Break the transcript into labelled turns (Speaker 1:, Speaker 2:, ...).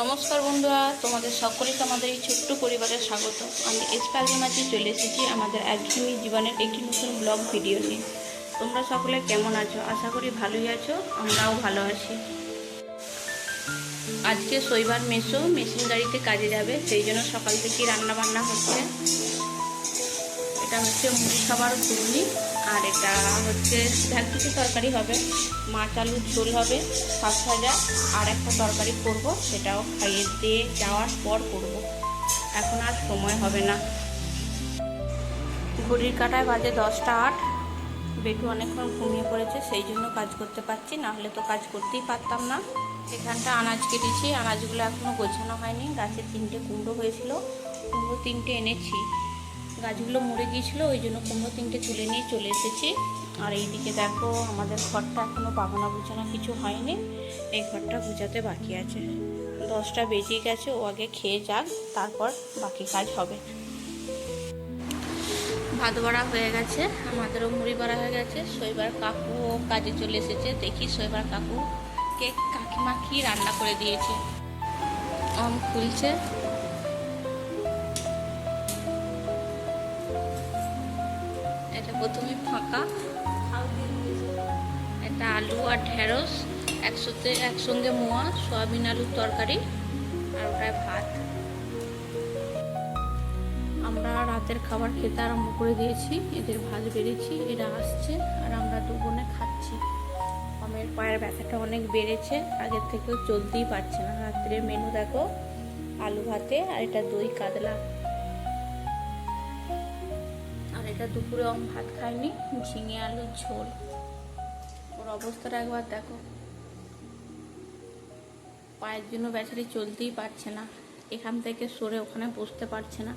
Speaker 1: নমস্কার বন্ধুরা, তোমাদের সকলকে আমাদের এই ছোট্ট পরিবারে স্বাগত। আমি এসপালি মাঝে চলে এসেছি আমাদের একঘেয়েমি জীবনের একটি নতুন ব্লগ ভিডিও নিয়ে। তোমরা সকলে কেমন আছো? আশা করি ভালোই আছো, আমরাও ভালো আছি। আজকে শৈবার মেশো মেশিন গাড়িতে কাজে যাবে, সেই জন্য সকাল থেকেই রান্না বান্না হচ্ছে। এটা হচ্ছে মুড়ি খাবার ঘুগনি এটা হচ্ছে এক কিছু তরকারি হবে। মাছ, আলুর ঝোল হবে, শাক ভাজা, আর একটা তরকারি করব, সেটাও খাইয়ে দিয়ে যাওয়ার পর করব। এখন আর সময় হবে না। ঘড়ির কাটায় বাজে দশটা আট। বেটু অনেকক্ষণ ঘুমিয়ে পড়েছে, সেই জন্য কাজ করতে পারছি না হলে তো কাজ করতেই পারতাম না। এখানটা আনাজ কেটেছি, আনাজগুলো এখনও গোছানো হয়নি। গাছে তিনটে কুমড়ো হয়েছিল, কুমড়ো তিনটে এনেছি। গাছগুলো মরে গিয়েছিল, ওই জন্য কুমড়ো তিনটে তুলে নিয়ে চলে এসেছি। আর এইদিকে দেখো, আমাদের ঘরটা এখনও বাগানা গুছানো কিছু হয়নি, এই ঘরটা গুছাতে বাকি আছে। দশটা বেজে গেছে, ও আগে খেয়ে যাক, তারপর বাকি কাজ হবে। ভাত বাড়া হয়ে গেছে, আমাদেরও মুড়ি বাড়া হয়ে গেছে। শৈবার কাকু কাজে চলে এসেছে, দেখি শৈবার কাকু কে কাকিমা কি রান্না করে দিয়েছে। আম খুলছে প্রথমে ফাঁকা। এটা আলু আর ঢেঁড়স, একসাথে, একসঙ্গে মোয়া, সয়াবিন আলুর তরকারি আর ওটায় ভাত। আমরা রাতের খাবার খেতে আরম্ভ করে দিয়েছি। এদের ভাত বেড়েছি, এরা আসছে আর আমরা দু বোনে খাচ্ছি। আমের পায়ের ব্যথাটা অনেক বেড়েছে, আগের থেকেও চলতেই পারছে না। রাত্রে মেনু দেখো, আলু ভাতে আর এটা দই কাতলা। এটা দুপুরে অম ভাত খায়নি ঝিঙে আলুর ঝোল। ওর অবস্থাটা একবার দেখো। পায়ের জন্য ব্যাটারি চলতেই পারছে না। এখান থেকে সরে ওখানে বসতে পারছে না।